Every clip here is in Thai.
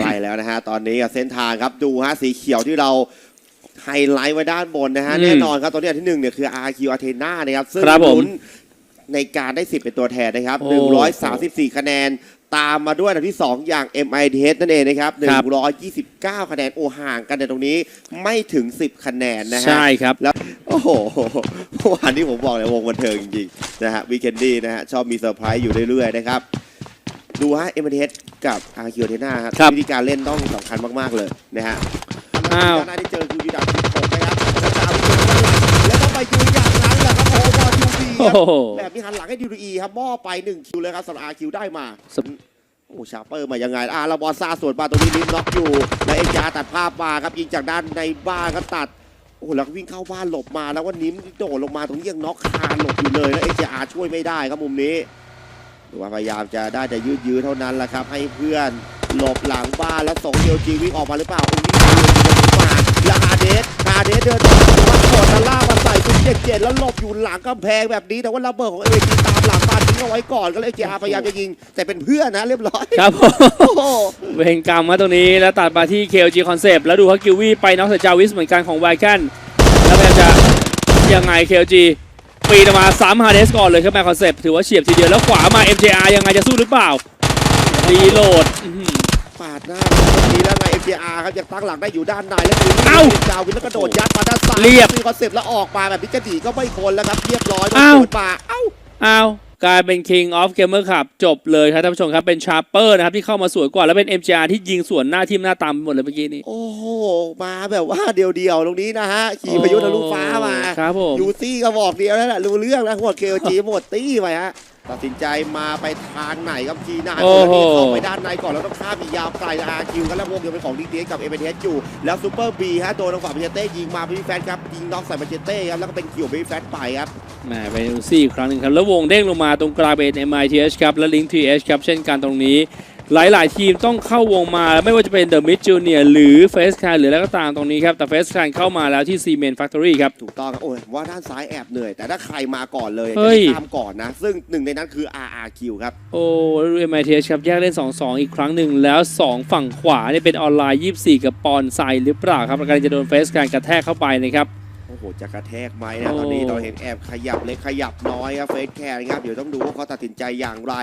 ใกล้แล้วนะฮะตอนนี้กับเส้นทางครับดูฮะสีเขียวที่เราไฮไลท์ไว้ด้านบนนะฮะอืมแน่นอนครับตอนนี้อันที่หนึ่งเนี่ยคือ RQ Athena นะครับซึ่งครับผมลุ้นในการได้สิบเป็นตัวแทนนะครับ โอ้134 คะแนนตามมาด้วยอันดับที่ 2 อย่าง MITH นั่นเองนะครับ ครับ 129 คะแนนโอห่างกันในตรงนี้ไม่ถึง 10 คะแนนนะฮะ ใช่ครับ แล้วโอ้โหเมื่อวานที่ผมบอกเลยวงบันเทิงจริงๆนะฮะวีเคนดี้นะฮะชอบมีเซอร์ไพรส์อยู่เรื่อยๆนะครับ ดูฮะเอ็มเทส กับอาร์คิวเทนาครับครับวิธีการเล่นต้องสำคัญมากๆเลยนะฮะอ้าวหน้าที่เจอคือยูดาที่ผมนะครับแล้วตามไปเจอแล้วก็ไปยูอย่างนั้นแหละครับโอ้โหบอลยูบีคโอ้รับ โห แบบนี้หันหลังให้ดีดีครับมอไปหนึ่งคิวเลยครับสำหรับอาร์คิวได้มาสโอ้ชาร์เปอร์มายังไงอ่าแล้วบอลซาสวนมาตรงนี้ลิมล็อกอยู่ แล้วเอ็กจาตัดภาพมาครับยิงจากด้านในบ้านก็ตัด โอ้โหแล้วก็วิ่งเข้าบ้านหลบมาแล้วว่านิ้มโดดลงมาตรงนี้ยังน็อกคานหลบอยู่เลยแล้วเอ็กจาช่วยไม่ได้ครับมุมนี้ หรือว่าพยายามจะได้แต่ยืดยื้อเท่านั้นแหละครับ ให้เพื่อนหลบหลังบ้านแล้วส่งเดียวจีวิ่งออกมาหรือเปล่าอุ้ยวิ่งมาเลยยิงมาแล้วฮาเดสฮาเดสเดินออกมาว่ากดแล้วล่ามาใส่จุดเจ็ดเจ็ดแล้วหลบอยู่หลังกำแพงแบบนี้แต่ว่าระเบิดของเอจีตามหลังบ้านทิ้งเอาไว้ก่อนก็เลยเอ็กจาพยายามจะยิง แต่เป็นเพื่อนนะเรียบร้อยครับผมโอ้โหเวงกรรมมาตรงนี้แล้วตัดมาที่ KLG Concept แล้วดูว่ากิววี่ไปน็อกใส่จาวิสเหมือนกันของไวแคนแล้วพยายามจะยังไง KLG ปีนออกมาซ้ำฮาร์เดสก่อนเลยครับแมคคอนเซปถือว่าเฉียบทีเดียวแล้วขวามา MJR ยังไงจะสู้หรือเปล่ารีโหลดอื้อหือปาดหน้าแบบนี้แล้วไง FJR ครับยังตั้งหลังได้อยู่ด้านในแล้วคือเอ้าดาววินแล้วก็โดดยัดมาด้านซ้ายเรียบ มีคอนเซปต์แล้วออกมาแบบนี้จะหนีก็ไม่พ้นแล้วครับเรียบร้อยเอ้าโดนมาเอ้า อ้าว กลายเป็น King of Gamer Club จบเลยครับท่านผู้ชมครับ เป็นชาร์เปอร์นะครับที่เข้ามาสวยกว่า แล้วเป็น MJR ที่ยิงสวนหน้าทิมหน้าตามไปหมดเลยเมื่อกี้นี้ โอ้โห มาแบบว่าเดียวๆ ตรงนี้นะฮะ ขี่พายุทะลุฟ้ามาครับผมยูซี่ก็บอกเดียวแล้วแหละรู้เรื่องแล้วหมดเคจีหมดตี้ไปฮะ ตัดสินใจมาไปทางไหนครับจีน่าโอ้โหเข้าไปด้านในก่อนแล้วต้องข้ามอีกยาวไกลอาร์คิวกันแล้ววงยังเป็นของดีเกับเอเมเทสอยู่แล้วซูเปอร์บีฮะโดนทางฝั่งเบเชเต้ยิงมาพี่แฟนครับยิงน็อกใส่เบเชเต้ครับแล้วก็เป็นคิวพี่แฟนไปครับ แหมไปดูซี่อีกครั้งหนึ่งครับ แล้ววงเด้งลงมาตรงกลางเป็น MITH ครับ และ Link TH ครับ เช่นกันตรงนี้ หลาย ๆ ทีมต้องเข้าวงมาไม่ว่าจะเป็น The Mid Junior หรือ Face Can หรืออะไรก็ตามตรงนี้ครับ แต่ Face Can เข้ามาแล้วที่ C Main Factory ครับ ถูกต้องครับโอ้ยผมว่าด้านซ้ายแอบเหนื่อย แต่ถ้าใครมาก่อนเลยเฮ้จะยได้ตามก่อนนะ ซึ่งหนึ่งในนั้นคือ RRQ ครับ โอ้แล้วดู MITH ครับ แยกเล่น 2-2 อีกครั้งหนึ่งแล้ว 2 ฝั่งขวาเนี่ยเป็นออนไลน์ 24 กับปอนไซหรือเปล่าครับกำลังจะโดน Face Can กระแทกเข้าไปนะครับ โอ้โห จะกระแทกไหมนะ โอ้ ตอนนี้เราเห็นแอบขยับเล็กขยับน้อยครับเฟสแคร์ครับ เดี๋ยวต้องดูว่าเขาตัดสินใจอย่างไร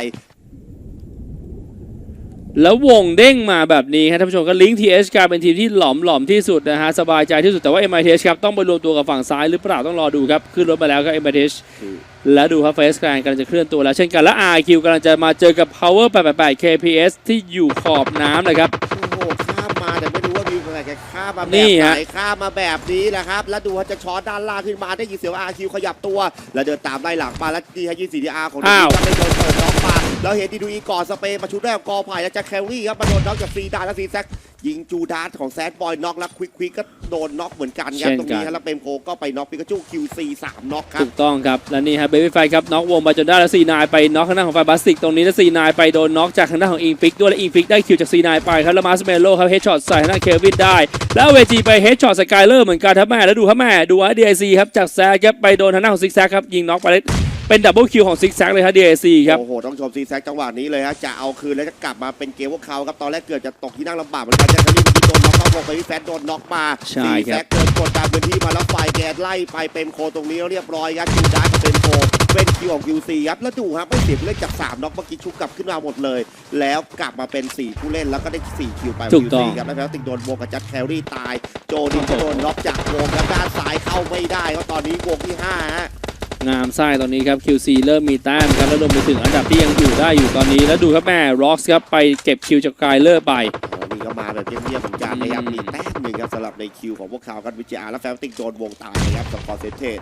แล้ววงเด้งมาแบบนี้ครับท่านผู้ชมก็ลิงก์ TH กลายเป็นทีมที่หลอมหลอมที่สุดนะฮะสบายใจที่สุดแต่ว่า MITH ครับต้องไปรวมตัวกับฝั่งซ้ายหรือเปล่าต้องรอดูครับ ขึ้นรถมาแล้วครับ MITH คือแล้วดูครับเฟสกลางกำลังจะเคลื่อนตัวแล้วเช่นกันและ RQ กำลังจะมาเจอกับ Power 888 KPS ที่อยู่ขอบน้ำเลยครับโอ้โหข้ามมาแต่ไม่รู้ว่าวิวอะไรแกข้ามมาแบนี่บไหนฮะข้ามมาแบบนี้แหละครับ แล้วดูว่าจะช็อตด้านล่างขึ้นมาได้ยินเสียง RQ ขยับตัว แล้วเดินตามไล่หลังมาแล้วดีให้ยินสีดีอาร์ของอ้าวก็ไม่โดนเปิดล็อกมา แล้วเห็นดีดูอีก่อนสเปย์มาชุดแรกกอไผ่แล้วจะแคลรี่ครับมาโดนน็อกจากฟรีดาแล้วซีแซกยิงจูดาสของแซดบอยน็อกแล้วควิกควิกก็โดนน็อกเหมือนกันครับตรงนี้กันฮะแล้วเปมโคก็ไปน็อกปิกาจูคิวซีสามน็อกครับถูกต้องครับและนี่ฮะเบบี้ไฟครับน็อกวงไปจนได้แล้วซีนายไปน็อกทางด้านของไฟบาสติกตรงนี้แล้วซีนายไปโดนน็อกจากทางด้านของอิงฟิกด้วยและอิงฟิกได้คิวจากซีนายไปครับแล้วมาสเมโลครับเฮดช็อตใส่ทางด้านเควินได้ แล้วเวจีไปเฮดช็อตสกายเลอร์เหมือนกันครับแม่แล้วดูครับแม่ดูว่า DIC ครับจากแซกครับไปโดนทางด้านของซิกแซกครับยิงน็อกไปเลย เป็นดับเบิลคิวของซิกแซกเลยครับ DIC ครับ โอ้โห ต้องชมซีแซกจังหวะนี้เลยฮะ จะเอาคืนแล้วจะกลับมาเป็นเกมพวกเขาครับ ตอนแรกเกิดจะตกที่นั่งลำบากเหมือนกันจะคลีนโดนน็อกเข้าวงไปพี่แฟนโดนน็อกมาใช่ซีคแซรับกเกินกดดันพื้นที่มาแล้วไฟแกนไล่ไปเป็นโคตรงนี้แล้วเรียบร้อยครับคิวดาร์กับเป็นโคเป็นคิวของคิวซีครับแล้วดูครับไม่เสียผู้เล่นจากสามน็อกเมื่อกี้ชุบกลับขึ้นมาหมดเลย แล้วกลับมาเป็นสี่ผู้เล่นแล้วก็ได้สี่คิวไปถูกต้องคิวซีครับแล้วแพ้ติงโดนวงกับจัดแครี่ตาย โจดินก็โดนน็อกจากวงครับด้านซ้ายเข้าไม่ได้ครับตอนนี้วงที่ห้าฮะ งามไส้ตอนนี้ครับ QC เริ่มมีแต้มครับแล้วรวมไปถึงอันดับที่ยังอยู่ได้อยู่ตอนนี้แล้วดูครับแม่ร็อกส์ครับไปเก็บคิวจากไกลเลอร์ไป นนี้ก็มาแบบเงียบๆเหมือนกันนะครับอืมมีแต้มหนึ่งครับสำหรับในคิวของพวกเขาครับวิจอาร์และแฟนติกโดนวงตายนะครับกับคอนเซนเทรต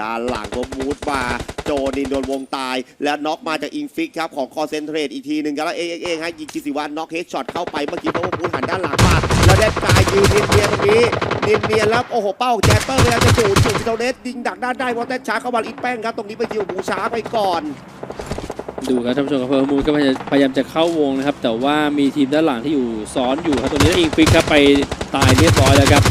ด้านหลังก็มูดมาโจนินโดนวงตาย และน็อกมาจากอิงฟิกครับของคอนเซนเทรตอีกทีหนึ่งครับแล้วเองเองๆฮะยิงคิสิวันน็อกเฮดช็อตเข้าไปเมื่อกี้เพราะว่าพูดหันด้านหลังมาแล้วแดนกายยืนเนียนๆตรงนี้เนียนๆแล้วโอ้โหเป้าแจปเปอร์พยายามจะจูดจูดพิโตเนสยิงดักด้านได้วอเตนช้าเข้ามาอีกแป้งครับตรงนี้ไปคิวบูช้าไปก่อน ดูครับท่านผู้ชมครับเพิ่มมูลก็พยายามพยายามจะเข้าวงนะครับ แต่ว่ามีทีมด้านหลังที่อยู่ซ้อนอยู่ครับตรงนี้แล้วอิงฟิกครับไปตายเรียบร้อยแล้วครับ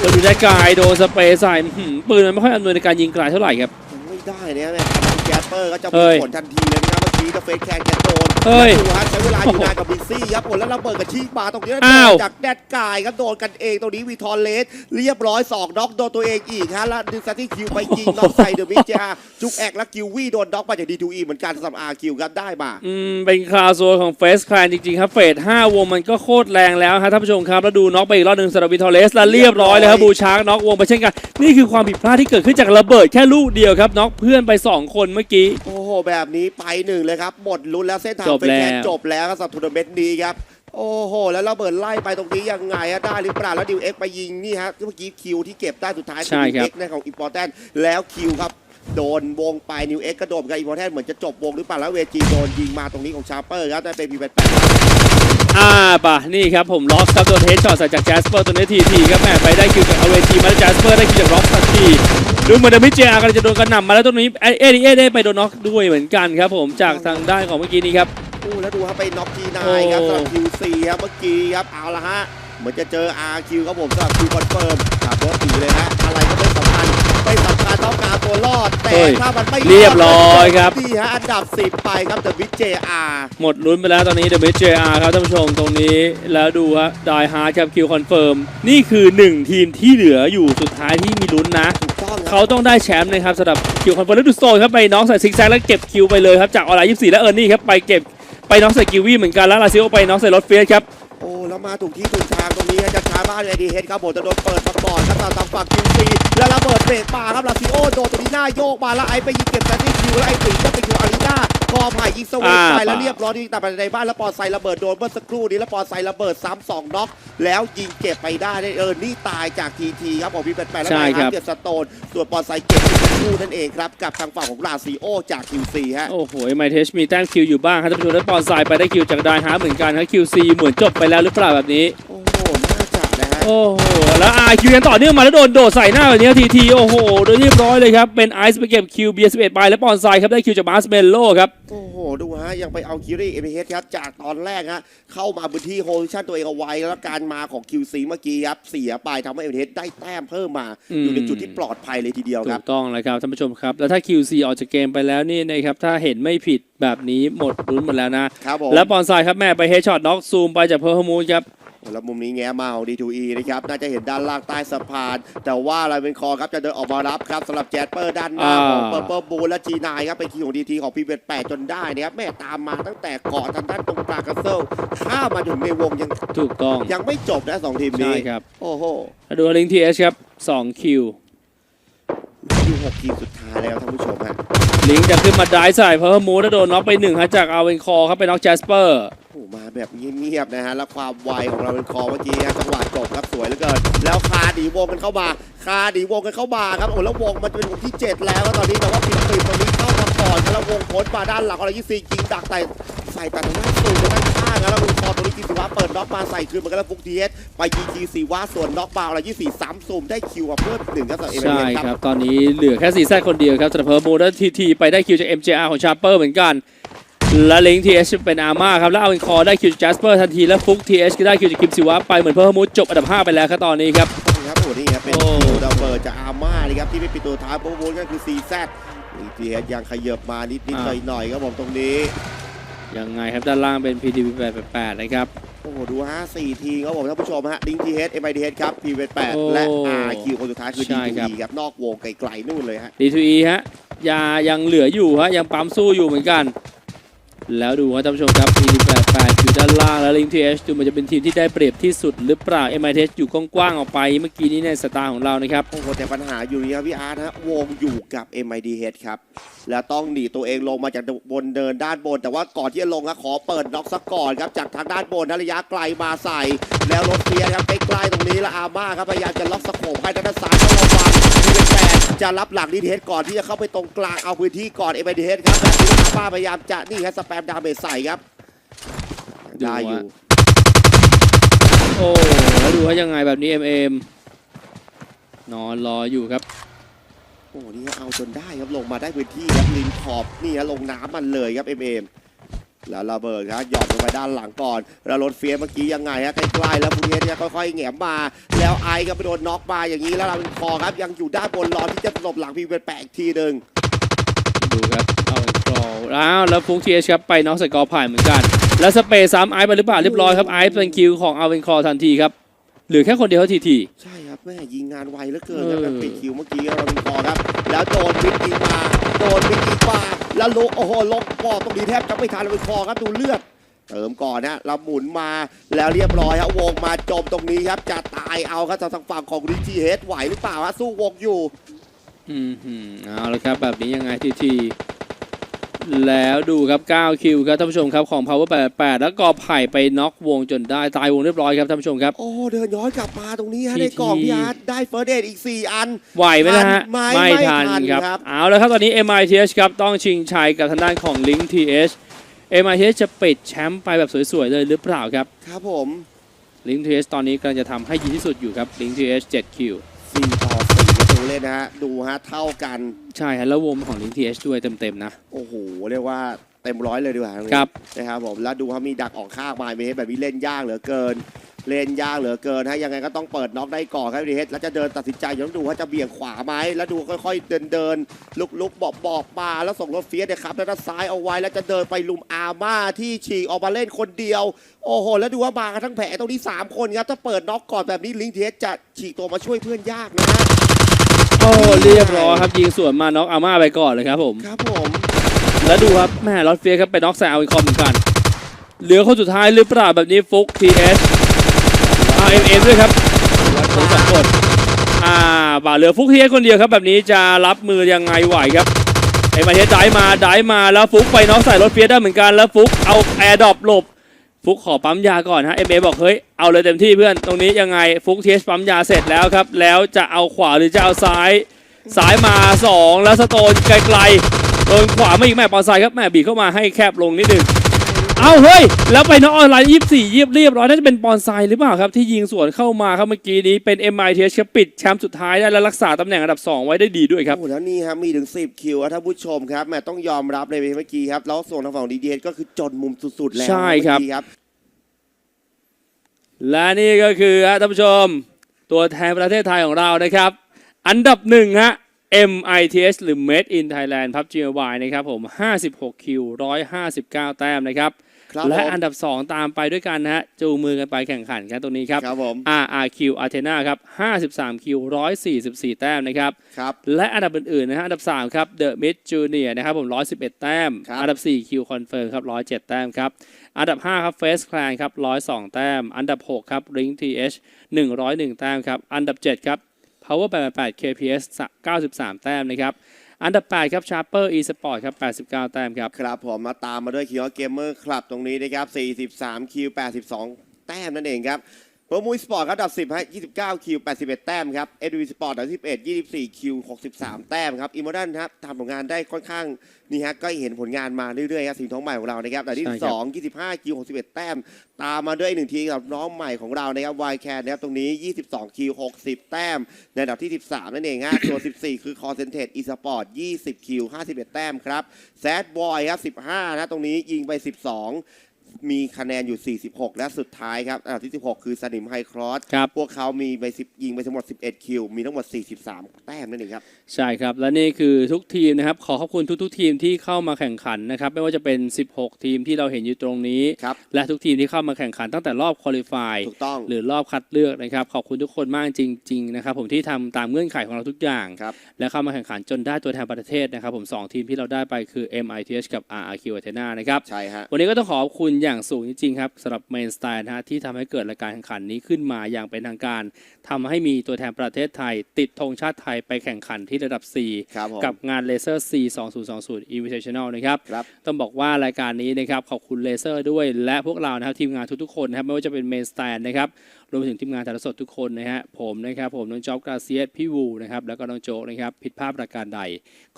แล้วดูได้กายโดนสเปรย์ใส่อื้อหือปืนมันไม่ค่อยอำนวยในการยิงไกลเท่าไหร่ครับ ไม่ได้เนี่ยแม่แจปเปอร์ก็จะเฮ้มียผลทันทีเลย นะครับเมื่อนี้จะเฟสแคนแกนโดนเฮ้ยแล้วดูฮะใช้เวลาอยู่นานกับบินซี่ครับผมแล้วระเบิดกับชีกมาตรงนี้อ้าวจากแดดกายครับโดนกันเองตรงนี้วีทอนเลสเรียบร้อยสองน็อกโดนตัวเองอีกฮะแล้วดึงซัตตี้คิวไปยิงน็อกใส่เดอะมิจาจุกแอกและกิววี่โดนน็อกมาจากดีทูอีเหมือนกันสำหรับอาร์คิวครับได้มาอืมเป็นคลาโซนของเฟสคลนจริงๆครับเฟส5วงมันก็โคตรแรงแล้วครับท่านผู้ชมครับแล้วดูน็อกไปอีกรอบหนึ่งสำหรับวิทอเลสแล้วเรียบร้อยเลยครับบูชาร์กน็อกวงไปเช่นกันนี่คือความผิดพลาดที่เกิดขึ้นจากระเบิดแค่ลูกเดียวครับน็อกเพื่อนไป 2 คนเมื่อกี้โอ้โหแบบนี้ไปหนึ่งเลยครับ หมดลุ้นแล้วเส้นทางจบเป็นแค่แล้ว จบแล้วครับสำหรับทัวร์นาเมนต์นี้ครับ โอ้โห แล้วระเบิดไล่ไปตรงนี้ยังไงฮะได้หรือเปล่าแล้วดิวเอ็กไปยิงนี่ฮะเมื่อกี้คิวที่เก็บได้สุดท้ายใช่ดิวครับเอ็กในของอิมพอร์แตนแล้วคิวครับโดนวงไปนิวเอ็กกระโดดกับอิมพอร์แตนเหมือนจะจบวงหรือเปล่าแล้วเวจีโดนยิงมาตรงนี้ของชาร์เปอร์ครับได้เป็นพีแปดแปด อ่าป่ะนี่ครับผมล็อกครับโดนเฮดช็อตใส่จากแจสเปอร์ตัวนี้ทีทีครับแม่ไปได้คิวจากอเวจีมาแล้วแจสเปอร์ได้คิวจากล็อกสักทีดูเหมือนเดมิเจอร์กำลังจะโดนกระหน่ำมาแล้วตรงนี้เอเอเอได้ไปโดนน็อกด้วยเหมือนกันครับผมจากทางด้านของเมื่อกี้นี้ครับอู้แล้วดูครับไปน็อกทีนาโอ้ยครับสำหรับคิวซีครับเมื่อกี้ครับเอาละฮะเหมือนจะเจออาร์คิวครับผมสำหรับคิวคอนเฟิร์มขับรถหนีเลยฮะอะไรก็ไม่สำคัญ ไม่สำคัญต้องการตัวรอด แต่เฮ้ยถ้ามันไม่เรียบร้อยครับดีฮะอันดับ10ไปครับเดอะวิจเจอาร์หมดลุ้นไปแล้วตอนนี้เดมิเจอร์ครับท่านผู้ชมตรงนี้แล้วดูฮะดายฮาร์ดครับคิวคอนเฟิร์มนี่คือ 1 ทีมที่เหลืออยู่สุดท้ายที่มีลุ้นนะ ถูกต้องคเขารับต้องได้แชมป์นะครับสำหรับคิวคอนเฟิร์มแล้วดูสโตนครับไปน้องใส่ซิกแซกแล้วเก็บคิวไปเลยครับจากออนไลน์24 และเออร์นี่ครับไปเก็บไปน้องใส่กิววี่เหมือนกันแล้วลาซิโอไปน้องใส่รถเฟียสครับโอ้แล้ว มาถูกที่ถูกทางตรงนี้จะช้ามากเลยดีเฮดครับผมจะโดนเปิดมาก่อนครับตามทางฝั่งคิวซีแล้วระเบิดเบรกมาครับลาซิโอโดนตรงนี้หน้าโยกมาแล้วไอไปยิงเก็บแซนดี้คิวแล้วไอตีก็ไปคิวอารีนา คอผ่ายยิงสวิงอ่าไปแล้วเรียบร้อยที่แต่ไปในบ้านแล้วปอไซระเบิดโดนเมื่อสักครู่นี้แล้วปอไซระเบิดซ้ำสองน็อกแล้วยิงเก็บไปได้ได้เออนี่ตายจากทีทีครับผมพี่แปดแปดแล้วใช่นายครัฮาบร์เก็บสโตนส่วนปอไซเก็บอีกสักครู่นั่นเองครับกับทางฝั่งของลาซิโอจากคิวซีฮะโอ้โหไมเทชมีแต้มคิวอยู่บ้างครับท่านผู้ชมแล้วปอนไซด์ไปได้คิวจากดายฮาร์ดเหมือนกันครับคิวซีเหมือนจบไปแล้วหรือเปล่าแบบนี้โโอ้โห แล้วอาคิวยังต่อเนื่องมาแล้วโดนโดดใส่หน้าแบบนี้ทีทีโอ้โห โดยเรียบร้อยเลยครับ เป็นไอซ์ไปเก็บคิวเบียร์สิบเอ็ดไปแล้วปอนไซด์ครับได้คิวจากมาร์สเมลโล่ครับ โอ้โห ดูฮะ ยังไปเอาคิวรี่เอเมเฮดครับ จากตอนแรกฮะ เข้ามาพื้นที่โฮลชั่นตัวเองเอาไว้ แล้วการมาของ QC เมื่อกี้ครับ เสียไปทำให้เอเมเฮดได้แต้มเพิ่มมาอืมอยู่ในจุดที่ปลอดภัยเลยทีเดียวถูครับกต้องเลยครับท่านผู้ชมครับ แล้วถ้า QC ออกจากเกมไปแล้วนี่นะครับ ถ้าเห็นไม่ผิดแบบนี้หมดลุ้นหมดแล้วนะครับผมแล้วปอนไซด์ครับแม่ไปเฮดช็อตน็อกซูมไปจากเพอร์มูดครับ แล้วมุมนี้แง้มาของ D2E นะครับ น่าจะเห็นด้านล่างใต้สะพาน แต่ว่าลายเป็นคอครับจะเดินออกมารับครับสำหรับแจสเปอร์ด้านหน้าของอ่าเปอร์เปอร์บูและ G9 ครับ เป็นคิวของ DT ของพีเวแปดจนได้นะครับ แม่ตามมาตั้งแต่เกาะทางด้านตรงกลางกัสเซิลข้ามมาถึงในวงยังถูกต้อง ยังไม่จบนะสองทีมใช่นี้ครับ โอ้โหแล้วดูลิงทีเอชครับ2คิวคิวหกทีมสุดท้ายแล้วท่านผู้ชมฮะ ลิงจะขึ้นมาได้ใส่เพิ่มมูดแล้วโดนน็อกไปหนึ่งฮะจากอาเวนคอครับไปน็อกแจสเปอร์โอ้มาแบบเงียบๆนะฮะแล้วความไวของเราเป็นคอเมื่อกี้ฮะจังหวะจบครับสวยเหลือเกินแล้วคาดีวงกันเข้ามาคาดีวงกันเข้ามาครับโอ้แล้ววงมันเป็นวงที่ 7 แล้วตอนนี้แต่ว่าปิดปิดตรงนี้เข้า ก่อนครับแล้ววงพ้นมาด้านหลังอะไรยี่สี่ยิงดักใส่ใส่ตัดทางด้านสูงทางด้านข้างครับแล้วมือคอตัวนี้กีสีวะเปิดน็อกมาใส่คืนเหมือนกันแล้วฟุกทีเอสไปยิงกีสีวะส่วนน็อกบาอะไรยี่สี่สามซูมได้คิวมาเพิ่มอีกหนึ่งครับสำหรับเอเมใช่เนคครัรับบตอนนี้เหลือแค่ซีแซดคนเดียวครับสำหรับเพอร์มูดแล้วทีทีไปได้คิวจาก MJR ของชาร์เปอร์เหมือนกันและลิงทีเอชเป็นอาร์มาครับ แล้วเอาเป็นคอได้คิวจากแจสเปอร์ทันทีแล้วฟุกทีเอชก็ได้คิวจากคิมซิวะไปเหมือนเพอร์มูดจบอันดับ5ไปแล้วครับตอนนี้ครับ ครับโอ้โหนี่ครับเป็นโอ้ คิวดับเบิลจากอาร์มาเลยครับที่ไม่ปิดตัวท้ายโบว์ก็คือซีแซ ดอีทีเอสยังขยับมานิดนิดหน่อยหน่อยๆครับผมตรงนี้ ยังไงครับด้านล่างเป็น PDB 888นะครับ โอ้โหดูฮะสี่ทีครับผมท่านผู้ชมฮะลิงทีเอสเอ็มไอทีเอสครับพีเวแปดและอาร์คิวคนสุดท้ายคือดีครับทีครับนอกวงไกลๆนู่นเลยฮะ D2E ฮะยายังเหลืออยู่ฮะยังปั๊มสู้อยู่เหมือนกัน แล้วดูครับท่านผู้ชมครับ PD88 อยู่ ด้านล่างแล้ว Link TH ดูมันจะเป็นทีมที่ได้เปรียบที่สุดหรือเปล่า MITH อยู่กว้างๆออกไปเมื่อกี้นี้ในสตาร์ของเรานะครับโอ้โหแต่ปัญหาอยู่นี่ครับพี่อาร์ตฮะวงอยู่กับ MIDH ครับ แล้วต้องหนีตัวเองลงมาจากบนเดินด้านบน แต่ว่าก่อนที่จะลงนะขอเปิดน็อกซะก่อนครับจากทางด้านบนนะระยะไกลมาใส่ แล้วรถเฟียครับใกล้ๆตรงนี้แล้วอาม่าครับพยายามจะล็อกสโคปให้ด้านซ้ายต้องระวังพีเวแปดจะรับหลังดีเทสก่อนที่จะเข้าไปตรงกลางเอาพื้นที่ก่อน MIDH ครับแบบนี้อาม่าพยายามจะนี่ครับสแปมดาเมจใส่ครับ ได้อยู่ โอ้แล้วดูว่ายังไงแบบนี้ MM นอนรออยู่ครับ โอ้นี่ฮะเอาจนได้ครับลงมาได้พื้นที่ครับลินขอบนี่ฮะลงน้ำมันเลยครับเอ็มเอ็มแล้วระเบิดครับหยอดลงไปด้านหลังก่อน แล้วรถเฟียสเมื่อกี้ยังไงฮะใกล้ๆแล้วฟูเนสเนี่ยค่อยๆแหงมมา แล้วไอก็ไปโดนน็อกมาอย่างนี้แล้วเราเป็นคอครับยังอยู่ด้านบนรอที่จะหลบหลังพีเป็นแปะอีกทีหนึ่งดูครับเอาครอลอ้าวแล้วฟุกทีเอชครับไปน็อกใส่กอไผ่เหมือนกัน แล้วสเปซซ้ำไอซ์ไปหรือเปล่าเรียบร้อยครับไอซ์เป็นคิวของอาเวนคอร์ทันทีครับเหลือแค่คนเดียวทีที ใช่ครับแม่ยิงงานไวเหลือเกินครับเออแบบปิดคิวเมื่อกี้เราเป็นคอครับ แล้วโดนบิ๊กยิงมาโดนบิ๊กยิงมาแล้วลุกโอ้โหลกปอดตรงนี้แทบจะไม่ทันเราเป็นคอครับดูเลือดเติมก่อนนะเราหมุนมาแล้วเรียบร้อยครับวงมาจมตรงนี้ครับจะตายเอาครับทางฝั่งของดิจีเฮดไหวหรือเปล่าฮะสู้วงอยู่ อืมหืมเอาละครับแบบนี้ยังไงทีที แล้วดูครับ9คิวครับท่านผู้ชมครับของ Power 88 แล้วกอไผ่ไปน็อกวงจนได้ตายวงเรียบร้อยครับท่านผู้ชมครับ โอ้เดินย้อนกลับมาตรงนี้ฮะทีในกล่องทีพี่อาร์ตได้เฟิร์สเดทอีก 4 อัน ไหวไหมนะฮะทันไหมไม่ทันทันครับ ครับ เอาแล้วครับตอนนี้ MITH ครับต้องชิงชัยกับทางด้านของ Link TH MITH จะปิดแชมป์ไปแบบสวยๆเลยหรือเปล่าครับ ครับผม Link TH ตอนนี้กำลังจะทำให้ดีที่สุดอยู่ครับ Link TH 7คิว 4 ต่อ 4ประตูเลยนะฮะดูฮะเท่ากันใช่ฮะแล้ววงของ Link TH ด้วยเต็มๆนะ โอ้โหเรียกว่าเต็มร้อยเลยดีกว่าตงนี้ครับนะครับผมแล้วดูเขามีดักออกข้างมาเมแบบนี้เล่นยากเหลือเกิน เล่นยากเหลือเกินฮะยังไงก็ต้องเปิดน็อกได้ก่อนครับดีเฮดแล้วจะเดินตัดสินใจยังต้องดูว่าจะเบี่ยงขวาไหมแล้วดูค่อยๆเดินเดินลุกลุกๆบอบบอกๆมาแล้วส่งรถเฟียสเนี่ยครับแล้วด้านซ้ายเอาไว้แล้วจะเดินไปลุมอาม่าที่ฉีกออกมาเล่นคนเดียว โอ้โห แล้วดูว่ามากันทั้งแผงตรงนี้สามคนครับถ้าเปิดน็อกก่อนแบบนี้ลิงเทสจะฉีกตัวมาช่วยเพื่อนยากนะฮะ โอ้เรียบร้อยครับยิงสวนมาน็อกอาม่าไปก่อนเลยครับผม ครับผม แล้วดูครับแม่ลอตเฟียครับไปน็อกใส่เอาอีกคอมเหมือนกัน เหลือคนสุดท้ายหรือเปล่าแบบนี้ฟุก TH RMM ด้วยครับคนสองคนอ่าบ่าเหลือฟุก TH คนเดียวครับ แบบนี้จะรับมือยังไงไหวครับไอ้มาเทสได้มาได้มาแล้วฟุกไปน็อกใส่รถเฟียได้เหมือนกันแล้วฟุกเอาแอร์ดรอปหลบ ฟุกขอปั๊มยาก่อนฮะเอ็มเอบอกเฮ้ยเอาเลยเต็มที่เพื่อนตรงนี้ยังไงฟุกเทสปั๊มยาเสร็จแล้วครับ แล้วจะเอาขวาหรือจะเอาซ้ายซ้ายมาสองแล้วสโตนไกลๆโดนขวาไม่อีกแม่ปอไซครับแม่บีบเข้ามาให้แคบลงนิดหนึง เอาเฮ้ย แล้วไปน็อกออนไลน์ยี่สี่เยียบเรียบร้อยน่าจะเป็นปอนไซด์หรือเปล่าครับ ที่ยิงสวนเข้ามาครับเมื่อกี้นี้เป็น MITH ครับปิดแชมป์สุดท้ายได้และรักษาตำแหน่งอันดับ 2 ไว้ได้ดีด้วยครับ โอ้โหแล้วนี่ครับมีถึง 10 คิวครับท่านผู้ชมครับแหม่ต้องยอมรับเลยเมื่อกี้ครับแล้วส่วนทางฝั่งดีเดก็คือจนมุมสุดๆแล้วใช่ครับ เมื่อกี้ครับ และนี่ก็คือฮะท่านผู้ชม ตัวแทนประเทศไทยของเรานะครับ อันดับหนึ่งฮะ MITS หรือ Made in Thailand PUBG Mobile นะครับผม 56 คิว 159 แต้มนะครับ ครับและผมอันดับ 2 ตามไปด้วยกันนะฮะจูงมือกันไปแข่งขันครับตรงนี้ครับ ครับผม RRQ Athena ครับ53คิว144 แต้มนะครับ ครับ และอันดับอื่นๆนะฮะอันดับ 3 ครับ The Mid Junior นะครับผม 111 แต้ม ครับ อันดับ 4 Q Confirm ครับ 107 แต้มครับ อันดับ 5 ครับ Face Clan ครับ 102 แต้ม อันดับ 6 ครับ Ring TH 101 แต้มครับ อันดับ 7 ครับ Power 88 KPS 93 แต้มนะครับ อันดับ 8 ครับชาร์เปอร์อีสปอร์ตครับ 89 แต้มครับ ครับผมมาตามมาด้วยคิวเกมเมอร์คลับตรงนี้นะครับ 43 คิว 82 แต้มนั่นเองครับ เบอร์มูสปอร์ตครับอันดับ10ฮะ29คิว81แต้มครับเอ็ดวีสปอร์ตอันดับ11 24คิว63แต้มครับอิมมอดันครับทำผลงานได้ค่อนข้างนี่ฮะก็เห็นผลงานมาเรื่อยๆครับสิ่งท้องใหม่ของเรานะครับอันดับที่ใช่ครับ2 25คิว61แต้ม ตามมาด้วยอีกหนึ่งทีมกับน้องใหม่ของเรานะครับวายแคนนะครับตรงนี้22คิว60แต้มในอันดับที่13นั่นเองฮะส่วน14คือ Concentrate eSport 20คิว51แต้มครับแซดบอยครับ15นะตรงนี้ยิงไป12 มีคะแนนอยู่ 46 และสุดท้ายครับอันดับที่ 16 คือสนิมไฮครอส ครับ พวกเขามีไป10ยิงไปทั้งหมด 11 คิว มีทั้งหมด 43 แต้มนั่นเองครับ ใช่ครับ และนี่คือทุกทีมนะครับ ขอขอบคุณทุก ๆ ทีมที่เข้ามาแข่งขันนะครับ ไม่ว่าจะเป็น 16 ทีมที่เราเห็นอยู่ตรงนี้ ครับ และทุกทีมที่เข้ามาแข่งขันตั้งแต่รอบคุริฟายถูกต้อง หรือรอบคัดเลือกนะครับ ขอบคุณทุกคนมากจริง ๆ นะครับ ผมที่ทำตามเงื่อนไขของเราทุกอย่าง ครับ และเข้ามาแข่งขันจนได้ตัวแทนประเทศนะครับ ผมสองทีมที่เราได้ไปคือ MITH กับ RRQ Athena นะครับ ใช่ฮะ วันนี้ก็ต้องขอบคุณอย่างสูงจริงๆครับสำหรับเมนสไตล์นะฮะที่ทำให้เกิดรายการแข่งขันนี้ขึ้นมาอย่างเป็นทางการทำให้มีตัวแทนประเทศไทย ติดธงชาติไทยไปแข่งขันที่ระดับ4ครับผมกับงาน Laser C 2020 Invitational นะครับครับต้องบอกว่ารายการนี้นะครับขอบคุณเลเซอร์ด้วย และพวกเรานะครับทีมงานทุกๆคนนะครับไม่ว่าจะเป็นเมนสแตนนะครับรวมไปถึงทีมงานถ่ายทอดสดทุกคนนะฮะผมนะครับผมน้องจ๊อบกราเซียสพี่วูนะครับแล้วก็น้องโจ๊กนะครับผิดพลาดประการใด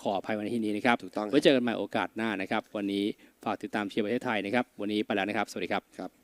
ขออภัยวันที่นี้นะครับถูกต้องครับไว้เจอกันใหม่โอกาสหน้านะครับ วันนี้ ฝากติดตามเชียร์ประเทศไทยนะครับ วันนี้ไปแล้วนะครับ สวัสดีครับครับ